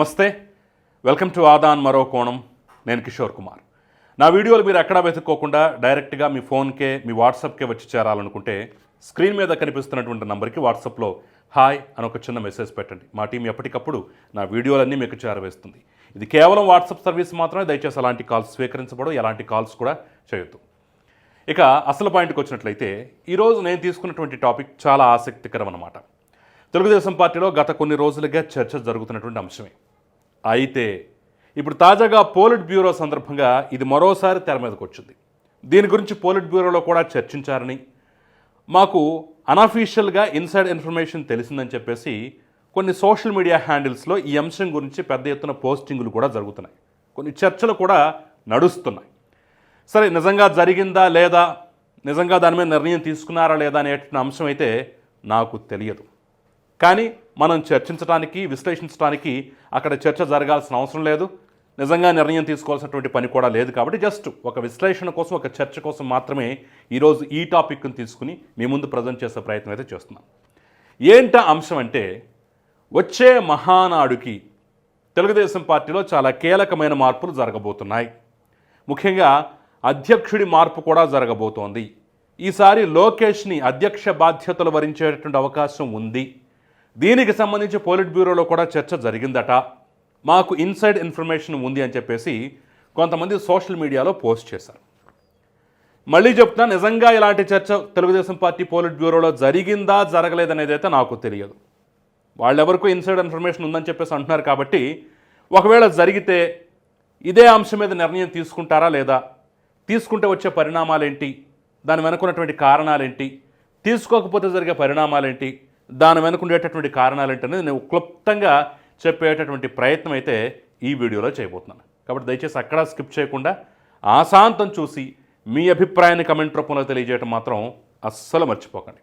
నమస్తే. Welcome to Aadan మరో కోణం. నేను కిషోర్ కుమార్. నా వీడియోలు మీరు ఎక్కడా వెతుక్కోకుండా డైరెక్ట్గా మీ ఫోన్కే మీ వాట్సాప్కే వచ్చి చేరాలనుకుంటే స్క్రీన్ మీద కనిపిస్తున్నటువంటి నంబర్కి వాట్సాప్లో హాయ్ అని ఒక చిన్న మెసేజ్ పెట్టండి. మా టీం ఎప్పటికప్పుడు నా వీడియోలన్నీ మీకు చేరవేస్తుంది. ఇది కేవలం వాట్సాప్ సర్వీస్ మాత్రమే దయచేసి అలాంటి కాల్స్ స్వీకరించబడవు ఎలాంటి కాల్స్ కూడా చేయొద్దు. ఇక అసలు పాయింట్కి వచ్చినట్లయితే ఈరోజు నేను తీసుకున్నటువంటి టాపిక్ చాలా ఆసక్తికరం అన్నమాట తెలుగుదేశం పార్టీలో గత కొన్ని రోజులుగా చర్చ జరుగుతున్నటువంటి అంశమే. అయితే ఇప్పుడు తాజాగా పోలిట్ బ్యూరో సందర్భంగా ఇది మరోసారి తెర మీదకి వచ్చింది. దీని గురించి పోలిట్ బ్యూరోలో కూడా చర్చించారని మాకు అనఫీషియల్గా ఇన్సైడ్ ఇన్ఫర్మేషన్ తెలిసిందని చెప్పేసి కొన్ని సోషల్ మీడియా హ్యాండిల్స్లో ఈ అంశం గురించి పెద్ద ఎత్తున పోస్టింగులు కూడా జరుగుతున్నాయి. కొన్ని చర్చలు కూడా నడుస్తున్నాయి. సరే నిజంగా జరిగిందా లేదా నిజంగా దాని మీద నిర్ణయం తీసుకున్నారా లేదా అనే అంశం అయితే నాకు తెలియదు. కానీ మనం చర్చించడానికి విశ్లేషించడానికి అక్కడ చర్చ జరగాల్సిన అవసరం లేదు. నిజంగా నిర్ణయం తీసుకోవాల్సినటువంటి పని కూడా లేదు కాబట్టి జస్ట్ ఒక విశ్లేషణ కోసం ఒక చర్చ కోసం మాత్రమే ఈరోజు ఈ టాపిక్ని తీసుకుని మీ ముందు ప్రజెంట్ చేసే ప్రయత్నం అయితే చేస్తున్నాం. ఏంట అంశం అంటే వచ్చే మహానాడుకి తెలుగుదేశం పార్టీలో చాలా కీలకమైన మార్పులు జరగబోతున్నాయి. ముఖ్యంగా అధ్యక్షుడి మార్పు కూడా జరగబోతోంది. ఈసారి లోకేష్ని అధ్యక్ష బాధ్యతలు వరించేటటువంటి అవకాశం ఉంది. దీనికి సంబంధించి పోలిట్ బ్యూరోలో కూడా చర్చ జరిగిందట. మాకు ఇన్సైడ్ ఇన్ఫర్మేషన్ ఉంది అని చెప్పేసి కొంతమంది సోషల్ మీడియాలో పోస్ట్ చేశారు. మళ్ళీ చెప్తున్నా నిజంగా ఇలాంటి చర్చ తెలుగుదేశం పార్టీ పోలిట్ బ్యూరోలో జరిగిందా జరగలేదనేది అయితే నాకు తెలియదు. వాళ్ళెవరకు ఇన్సైడ్ ఇన్ఫర్మేషన్ ఉందని చెప్పేసి అంటున్నారు కాబట్టి ఒకవేళ జరిగితే ఇదే అంశం మీద నిర్ణయం తీసుకుంటారా లేదా? తీసుకుంటే వచ్చే పరిణామాలేంటి? దాని వెనుకున్నటువంటి కారణాలేంటి? తీసుకోకపోతే జరిగే పరిణామాలేంటి? దాని వెనుక ఉండేటటువంటి కారణాలు ఏంటనేది నేను క్లుప్తంగా చెప్పేటటువంటి ప్రయత్నం అయితే ఈ వీడియోలో చేయబోతున్నాను. కాబట్టి దయచేసి అక్కడ స్కిప్ చేయకుండా ఆశాంతం చూసి మీ అభిప్రాయాన్ని కమెంట్ రూపంలో తెలియజేయడం మాత్రం అస్సలు మర్చిపోకండి.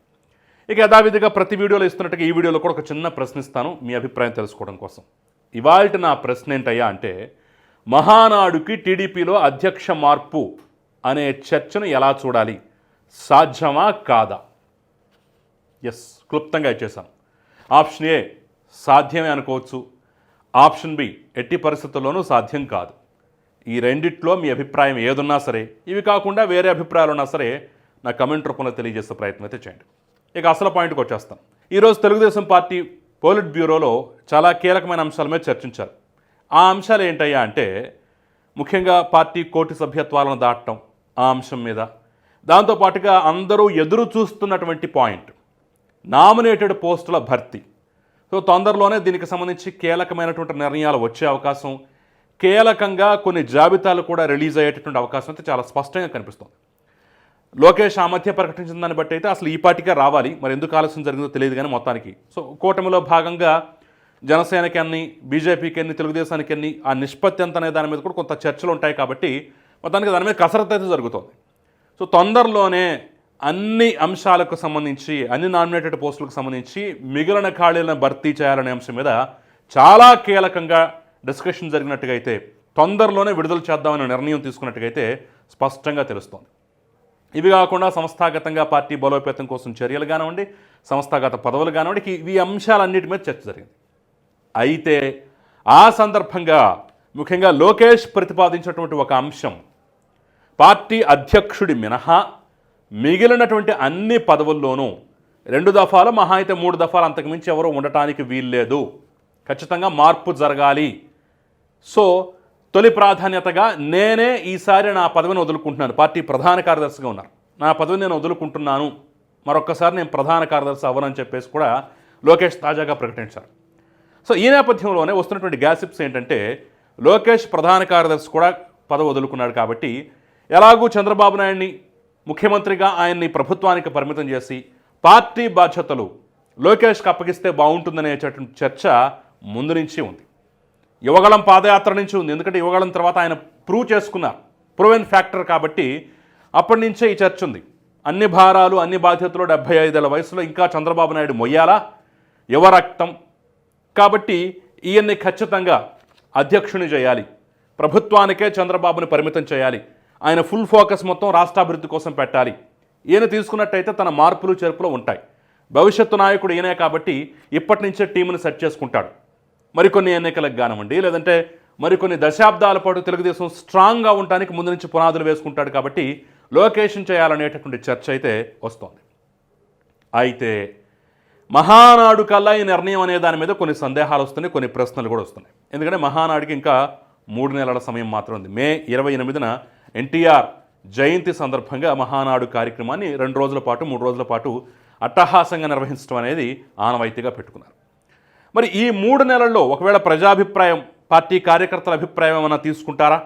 ఇక యథావిధిగా ప్రతి వీడియోలో ఇస్తున్నట్టుగా ఈ వీడియోలో కూడా ఒక చిన్న ప్రశ్నిస్తాను మీ అభిప్రాయం తెలుసుకోవడం కోసం. ఇవాళ నా ప్రశ్న ఏంటయ్యా అంటే మహానాడుకి టీడీపీలో అధ్యక్ష మార్పు అనే చర్చను ఎలా చూడాలి? సాధ్యమా కాదా? ఎస్ క్లుప్తంగా ఇచ్చేశాను ఆప్షన్ ఏ సాధ్యమే అనుకోవచ్చు. ఆప్షన్ బి ఎట్టి పరిస్థితుల్లోనూ సాధ్యం కాదు. ఈ రెండిట్లో మీ అభిప్రాయం ఏదున్నా సరే ఇవి కాకుండా వేరే అభిప్రాయాలు ఉన్నా సరే నా కమెంట్ రూపంలో తెలియజేసే ప్రయత్నం అయితే చేయండి. ఇక అసలు పాయింట్కి వచ్చేస్తాం. ఈరోజు తెలుగుదేశం పార్టీ పోలిట్ బ్యూరోలో చాలా కీలకమైన అంశాల మీద చర్చించారు. ఆ అంశాలు ఏంటయ్యా అంటే ముఖ్యంగా పార్టీ కోటి సభ్యత్వాలను దాటడం ఆ అంశం మీద. దాంతోపాటుగా అందరూ ఎదురు చూస్తున్నటువంటి పాయింట్ నామినేటెడ్ పోస్టుల భర్తీ. సో తొందరలోనే దీనికి సంబంధించి కీలకమైనటువంటి నిర్ణయాలు వచ్చే అవకాశం కీలకంగా కొన్ని జాబితాలు కూడా రిలీజ్ అయ్యేటటువంటి అవకాశం అయితే చాలా స్పష్టంగా కనిపిస్తుంది. లోకేష్ ఆ మధ్య ప్రకటించిన దాన్ని బట్టి అయితే అసలు ఈ పార్టీగా రావాలి. మరి ఎందుకు ఆలస్యం జరిగిందో తెలియదు కానీ మొత్తానికి. సో కూటమిలో భాగంగా జనసేనకి అన్ని బీజేపీకి అన్ని తెలుగుదేశానికి అన్ని ఆ నిష్పత్తి ఎంత అనే దాని మీద కూడా కొంత చర్చలు ఉంటాయి కాబట్టి మొత్తానికి దాని మీద కసరత్తు అయితే జరుగుతుంది. సో తొందరలోనే అన్ని అంశాలకు సంబంధించి అన్ని నామినేటెడ్ పోస్టులకు సంబంధించి మిగిలిన ఖాళీలను భర్తీ చేయాలనే అంశం మీద చాలా కీలకంగా డిస్కషన్ జరిగినట్టుగా అయితే తొందరలోనే విడుదల చేద్దామనే నిర్ణయం తీసుకున్నట్టుగైతే అయితే స్పష్టంగా తెలుస్తోంది. ఇవి కాకుండా సంస్థాగతంగా పార్టీ బలోపేతం కోసం చర్యలు కానివ్వండి సంస్థాగత పదవులు కానివ్వండి ఈ- ఈ అంశాలన్నిటి మీద చర్చ జరిగింది. అయితే ఆ సందర్భంగా ముఖ్యంగా లోకేష్ ప్రతిపాదించినటువంటి ఒక అంశం పార్టీ అధ్యక్షుడి మినహా మిగిలినటువంటి అన్ని పదవుల్లోనూ రెండు దఫాలు మహా అయితే మూడు దఫాలు అంతకుమించి ఎవరు ఉండటానికి వీల్లేదు. ఖచ్చితంగా మార్పు జరగాలి. సో తొలి ప్రాధాన్యతగా నేనే ఈసారి నా పదవిని వదులుకుంటున్నాను. పార్టీ ప్రధాన కార్యదర్శిగా ఉన్నారు. నా పదవిని నేను వదులుకుంటున్నాను. మరొక్కసారి నేను ప్రధాన కార్యదర్శి అవ్వనని చెప్పేసి కూడా లోకేష్ తాజాగా ప్రకటించారు. సో ఈ నేపథ్యంలోనే వస్తున్నటువంటి గ్యాసిప్స్ ఏంటంటే లోకేష్ ప్రధాన కార్యదర్శి కూడా పదవి వదులుకున్నాడు కాబట్టి ఎలాగూ చంద్రబాబు నాయుడిని ముఖ్యమంత్రిగా ఆయన్ని ప్రభుత్వానికి పరిమితం చేసి పార్టీ బాధ్యతలు లోకేష్కి అప్పగిస్తే బాగుంటుందనేటటువంటి చర్చ ముందు నుంచి ఉంది. యువగళం పాదయాత్ర నుంచి ఉంది. ఎందుకంటే యువగళం తర్వాత ఆయన ప్రూవ్ చేసుకున్నారు. ప్రూవెన్ ఫ్యాక్టర్ కాబట్టి అప్పటి నుంచే ఈ చర్చ ఉంది. అన్ని భారాలు అన్ని బాధ్యతలు డెబ్బై ఐదేళ్ళ వయసులో ఇంకా చంద్రబాబు నాయుడు మొయ్యాలా? యువ రక్తం కాబట్టి ఈయన్ని ఖచ్చితంగా అధ్యక్షుని చేయాలి. ప్రభుత్వానికే చంద్రబాబుని పరిమితం చేయాలి. ఆయన ఫుల్ ఫోకస్ మొత్తం రాష్ట్రాభివృద్ధి కోసం పెట్టాలి. ఈయన తీసుకున్నట్టయితే తన మార్పులు చేర్పులు ఉంటాయి. భవిష్యత్తు నాయకుడు ఈయనే కాబట్టి ఇప్పటి నుంచే టీంని సెట్ చేసుకుంటాడు. మరికొన్ని ఎన్నికలకు కానివ్వండి లేదంటే మరికొన్ని దశాబ్దాల పాటు తెలుగుదేశం స్ట్రాంగ్గా ఉండటానికి ముందు నుంచి పునాదులు వేసుకుంటాడు కాబట్టి లోకేషన్ చేయాలనేటటువంటి చర్చ అయితే వస్తోంది. అయితే మహానాడు కల్లా ఈ నిర్ణయం అనే దాని మీద కొన్ని సందేహాలు వస్తున్నాయి కొన్ని ప్రశ్నలు కూడా వస్తున్నాయి. ఎందుకంటే మహానాడుకి ఇంకా మూడు నెలల సమయం మాత్రం ఉంది. మే ఇరవై ఎనిమిదిన ఎన్టీఆర్ జయంతి సందర్భంగా మహానాడు కార్యక్రమాన్ని రెండు రోజుల పాటు మూడు రోజుల పాటు అట్టహాసంగా నిర్వహించడం అనేది ఆనవాయితీగా పెట్టుకున్నారు. మరి ఈ మూడు నెలల్లో ఒకవేళ ప్రజాభిప్రాయం పార్టీ కార్యకర్తల అభిప్రాయం ఏమైనా తీసుకుంటారా?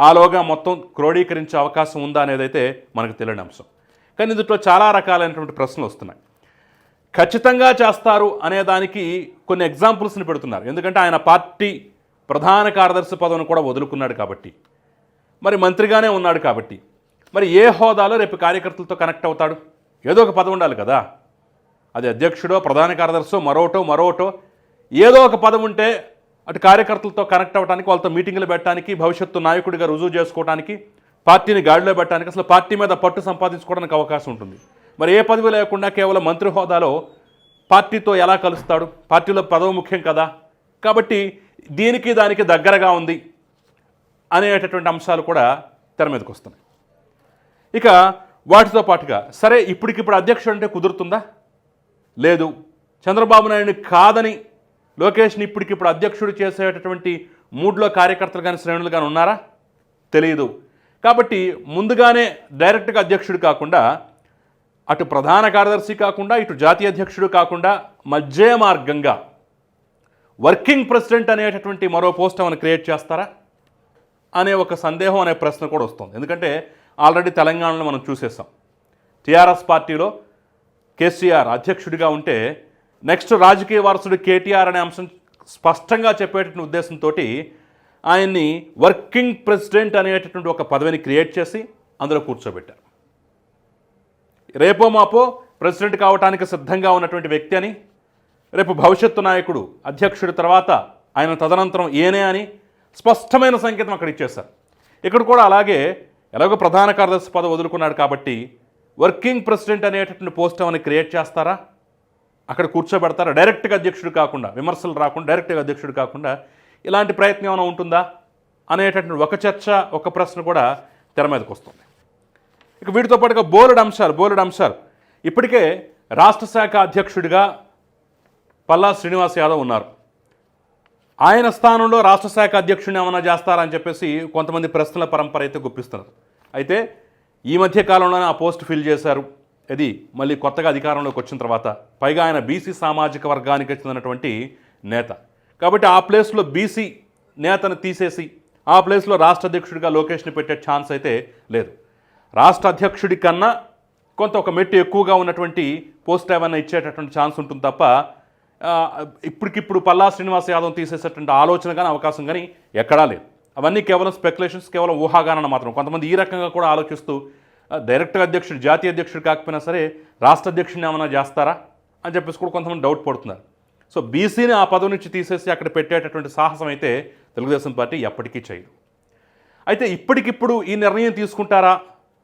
ఆలోగా మొత్తం క్రోడీకరించే అవకాశం ఉందా అనేదైతే మనకు తెలియని అంశం. కానీ ఇందులో చాలా రకాలైనటువంటి ప్రశ్నలు వస్తున్నాయి. ఖచ్చితంగా చేస్తారు అనే దానికి కొన్ని ఎగ్జాంపుల్స్ని పెడుతున్నారు. ఎందుకంటే ఆయన పార్టీ ప్రధాన కార్యదర్శి పదవిని కూడా వదులుకున్నాడు కాబట్టి. మరి మంత్రిగానే ఉన్నాడు కాబట్టి. మరి ఏ హోదాలో రేపు కార్యకర్తలతో కనెక్ట్ అవుతాడు? ఏదో ఒక పదవి ఉండాలి కదా. అది అధ్యక్షుడో ప్రధాన కార్యదర్శో మరోటో మరోటో ఏదో ఒక పదం ఉంటే అటు కార్యకర్తలతో కనెక్ట్ అవ్వడానికి వాళ్ళతో మీటింగులు పెట్టడానికి భవిష్యత్తు నాయకుడిగా రుజువు చేసుకోవడానికి పార్టీని గాడిలో పెట్టడానికి అసలు పార్టీ మీద పట్టు సంపాదించుకోవడానికి అవకాశం ఉంటుంది. మరి ఏ పదవి లేకుండా కేవలం మంత్రి హోదాలో పార్టీతో ఎలా కలుస్తాడు? పార్టీలో పదవి ముఖ్యం కదా. కాబట్టి దీనికి దానికి దగ్గరగా ఉంది. అనేటటువంటి అంశాలు కూడా తెర మీదకి వస్తున్నాయి. ఇక వాటితో పాటుగా సరే ఇప్పటికిప్పుడు అధ్యక్షుడు అంటే కుదురుతుందా? లేదు. చంద్రబాబు నాయుడిని కాదని లోకేష్ని ఇప్పటికిప్పుడు అధ్యక్షుడు చేసేటటువంటి మూడ్లో కార్యకర్తలు కానీ శ్రేణులు కానీ ఉన్నారా? తెలియదు కాబట్టి ముందుగానే డైరెక్ట్గా అధ్యక్షుడు కాకుండా అటు ప్రధాన కార్యదర్శి కాకుండా ఇటు జాతీయ అధ్యక్షుడు కాకుండా మధ్య మార్గంగా వర్కింగ్ ప్రెసిడెంట్ అనేటటువంటి మరో పోస్ట్ ఏమైనా క్రియేట్ చేస్తారా? అనే ఒక సందేహం అనే ప్రశ్న కూడా వస్తుంది. ఎందుకంటే ఆల్రెడీ తెలంగాణలో మనం చూసేస్తాం టీఆర్ఎస్ పార్టీలో కేసీఆర్ అధ్యక్షుడిగా ఉంటే నెక్స్ట్ రాజకీయ వారసుడు కేటీఆర్ అనే అంశం స్పష్టంగా చెప్పేటటువంటి ఉద్దేశంతో ఆయన్ని వర్కింగ్ ప్రెసిడెంట్ అనేటటువంటి ఒక పదవిని క్రియేట్ చేసి అందులో కూర్చోబెట్టారు. రేపో మాపో ప్రెసిడెంట్ కావడానికి సిద్ధంగా ఉన్నటువంటి వ్యక్తి అని రేపు భవిష్యత్తు నాయకుడు అధ్యక్షుడి తర్వాత ఆయన తదనంతరం ఏనే అని స్పష్టమైన సంకేతం అక్కడ ఇచ్చేశారు. ఇక్కడ కూడా అలాగే ఎలాగో ప్రధాన కార్యదర్శి పదవి వదులుకున్నాడు కాబట్టి వర్కింగ్ ప్రెసిడెంట్ అనేటటువంటి పోస్ట్ ఏమైనా క్రియేట్ చేస్తారా? అక్కడ కూర్చోబెడతారా? డైరెక్ట్గా అధ్యక్షుడు కాకుండా విమర్శలు రాకుండా డైరెక్ట్గా అధ్యక్షుడు కాకుండా ఇలాంటి ప్రయత్నం ఏమైనా ఉంటుందా? అనేటటువంటి ఒక చర్చ ఒక ప్రశ్న కూడా తెర మీదకి వస్తుంది. ఇక వీటితో పాటుగా బోలెడ్ అంశాలు బోలెడ్ అంశాలు. ఇప్పటికే రాష్ట్ర శాఖ అధ్యక్షుడిగా పల్లా శ్రీనివాస్ యాదవ్ ఉన్నారు. ఆయన స్థానంలో రాష్ట్ర శాఖ అధ్యక్షుడిని ఏమైనా చేస్తారని చెప్పేసి కొంతమంది ప్రశ్నల పరంపర అయితే గుప్పిస్తున్నారు. అయితే ఈ మధ్య కాలంలోనే ఆ పోస్ట్ ఫిల్ చేశారు. ఇది మళ్ళీ కొత్తగా అధికారంలోకి వచ్చిన తర్వాత పైగా ఆయన బీసీ సామాజిక వర్గానికి చెందినటువంటి నేత. కాబట్టి ఆ ప్లేస్లో బీసీ నేతను తీసేసి ఆ ప్లేస్లో రాష్ట్ర అధ్యక్షుడిగా లోకేష్ని పెట్టే ఛాన్స్ అయితే లేదు. రాష్ట్ర అధ్యక్షుడి కన్నా కొంత ఒక మెట్టు ఎక్కువగా ఉన్నటువంటి పోస్ట్ ఏమైనా ఇచ్చేటటువంటి ఛాన్స్ ఉంటుంది తప్ప ఇప్పటికిప్పుడు పల్లా శ్రీనివాస్ యాదవ్ తీసేసేటువంటి ఆలోచన కానీ అవకాశం కానీ ఎక్కడా లేదు. అవన్నీ కేవలం స్పెక్యులేషన్స్ కేవలం ఊహాగానం మాత్రం కొంతమంది ఈ రకంగా కూడా ఆలోచిస్తూ డైరెక్ట్గా అధ్యక్షుడు జాతీయ అధ్యక్షుడు కాకపోయినా సరే రాష్ట్ర అధ్యక్షుడిని ఏమైనా చేస్తారా అని చెప్పేసి కూడా కొంతమంది డౌట్ పడుతున్నారు. సో బీసీని ఆ పదవి నుంచి తీసేసి అక్కడ పెట్టేటటువంటి సాహసం అయితే తెలుగుదేశం పార్టీ ఎప్పటికీ చేయదు. అయితే ఇప్పటికిప్పుడు ఈ నిర్ణయం తీసుకుంటారా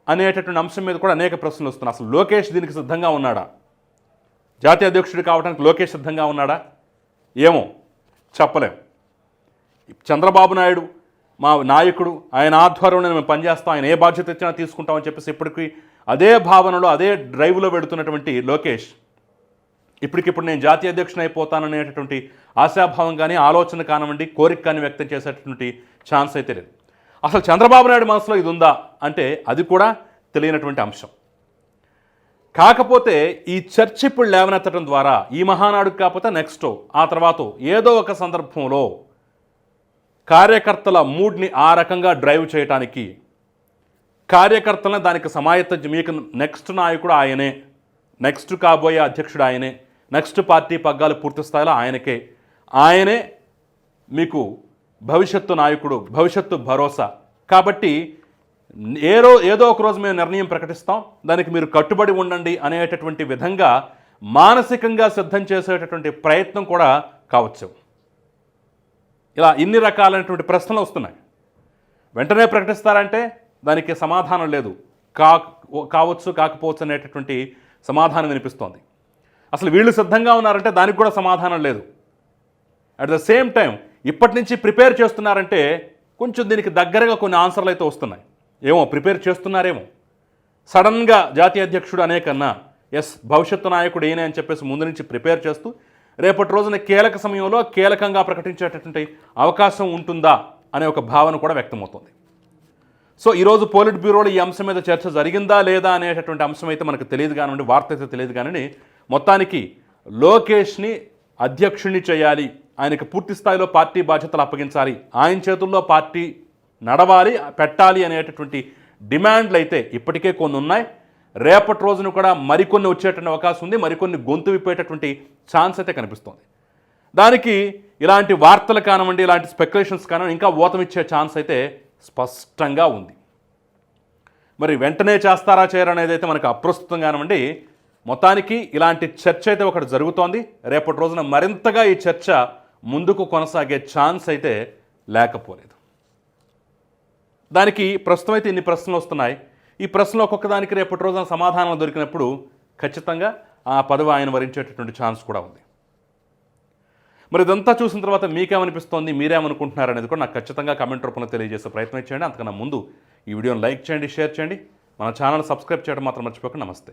అనేటటువంటి అంశం మీద కూడా అనేక ప్రశ్నలు వస్తున్నాయి. అసలు లోకేష్ దీనికి సిద్ధంగా ఉన్నాడా? జాతీయ అధ్యక్షుడు కావడానికి లోకేష్ సిద్ధంగా ఉన్నాడా? ఏమో. చెప్పలేం. చంద్రబాబు నాయుడు మా నాయకుడు ఆయన ఆధ్వర్యంలో మేము పనిచేస్తాం ఆయన ఏ బాధ్యత ఇచ్చినా తీసుకుంటామని చెప్పేసి ఇప్పటికీ అదే భావనలో అదే డ్రైవ్లో పెడుతున్నటువంటి లోకేష్ ఇప్పటికిప్పుడు నేను జాతీయ అధ్యక్షుని అయిపోతాననేటటువంటి ఆశాభావం కానీ ఆలోచన కానివ్వండి కోరిక కానీ వ్యక్తం చేసేటటువంటి ఛాన్స్ అయితే లేదు. అసలు చంద్రబాబు నాయుడు మనసులో ఇది ఉందా అంటే అది కూడా తెలియనటువంటి అంశం. కాకపోతే ఈ చర్చ్ ఇప్పుడు లేవనెత్తడం ద్వారా ఈ మహానాడుకు కాకపోతే నెక్స్ట్ ఆ తర్వాత ఏదో ఒక సందర్భంలో కార్యకర్తల మూడ్ని ఆ రకంగా డ్రైవ్ చేయటానికి కార్యకర్తలను దానికి సమాయత్తం మీకు నెక్స్ట్ నాయకుడు ఆయనే నెక్స్ట్ కాబోయే అధ్యక్షుడు ఆయనే నెక్స్ట్ పార్టీ పగ్గాలు పూర్తి స్థాయిలో ఆయనకే. ఆయనే మీకు భవిష్యత్తు నాయకుడు భవిష్యత్తు భరోసా. కాబట్టి ఏదో ఏదో ఒక రోజు మేము నిర్ణయం ప్రకటిస్తాం. దానికి మీరు కట్టుబడి ఉండండి అనేటటువంటి విధంగా మానసికంగా సిద్ధం చేసేటటువంటి ప్రయత్నం కూడా కావచ్చు. ఇలా ఇన్ని రకాలైనటువంటి ప్రశ్నలు వస్తున్నాయి. వెంటనే ప్రకటిస్తారంటే దానికి సమాధానం లేదు. కా కావచ్చు కాకపోవచ్చు అనేటటువంటి సమాధానం వినిపిస్తోంది. అసలు వీళ్ళు సిద్ధంగా ఉన్నారంటే దానికి కూడా సమాధానం లేదు. అట్ ద సేమ్ టైం ఇప్పటి నుంచి ప్రిపేర్ చేస్తున్నారంటే కొంచెం దీనికి దగ్గరగా కొన్ని ఆన్సర్లు అయితే వస్తున్నాయి. ఏమో ప్రిపేర్ చేస్తున్నారేమో. సడన్గా జాతీయ అధ్యక్షుడు అనే కన్నా ఎస్ భవిష్యత్తు నాయకుడు ఏనే అని చెప్పేసి ముందు నుంచి ప్రిపేర్ చేస్తూ రేపటి రోజున కీలక సమయంలో కీలకంగా ప్రకటించేటటువంటి అవకాశం ఉంటుందా అనే ఒక భావన కూడా వ్యక్తమవుతుంది. సో ఈరోజు పోలిట్ బ్యూరోలో ఈ అంశం మీద చర్చ జరిగిందా లేదా అనేటటువంటి అంశం అయితే మనకు తెలియదు కానివ్వండి వార్త అయితే తెలియదు కానివ్వండి మొత్తానికి లోకేష్ని అధ్యక్షుణ్ణి చేయాలి ఆయనకు పూర్తి స్థాయిలో పార్టీ బాధ్యతలు అప్పగించాలి ఆయన చేతుల్లో పార్టీ నడవాలి పెట్టాలి అనేటటువంటి డిమాండ్లు అయితే ఇప్పటికే కొన్ని ఉన్నాయి రేపటి రోజున కూడా మరికొన్ని వచ్చేటువంటి అవకాశం ఉంది మరికొన్ని గొంతు విప్పేటటువంటి ఛాన్స్ అయితే కనిపిస్తోంది. దానికి ఇలాంటి వార్తలు కానివ్వండి ఇలాంటి స్పెక్యులేషన్స్ కానివ్వండి ఇంకా ఊతమిచ్చే ఛాన్స్ అయితే స్పష్టంగా ఉంది. మరి వెంటనే చేస్తారా చేయరనేది అయితే మనకు అప్రస్తుతం కానివ్వండి మొత్తానికి ఇలాంటి చర్చ అయితే ఒకటి జరుగుతోంది. రేపటి రోజున మరింతగా ఈ చర్చ ముందుకు కొనసాగే ఛాన్స్ అయితే లేకపోలేదు. దానికి ప్రస్తుతం అయితే ఇన్ని ప్రశ్నలు వస్తున్నాయి. ఈ ప్రశ్నలు ఒక్కొక్క దానికి రేపటి రోజున సమాధానం దొరికినప్పుడు ఖచ్చితంగా ఆ పదవి ఆయన వరించేటటువంటి ఛాన్స్ కూడా ఉంది. మరి ఇదంతా చూసిన తర్వాత మీకేమనిపిస్తోంది మీరేమనుకుంటున్నారు అనేది కూడా నాకు ఖచ్చితంగా కమెంట్ రూపంలో తెలియజేసే ప్రయత్నం చేయండి. అంతకన్నా ముందు ఈ వీడియోని లైక్ చేయండి షేర్ చేయండి. మన ఛానల్ సబ్స్క్రైబ్ చేయడం మాత్రం మర్చిపోకండి. నమస్తే.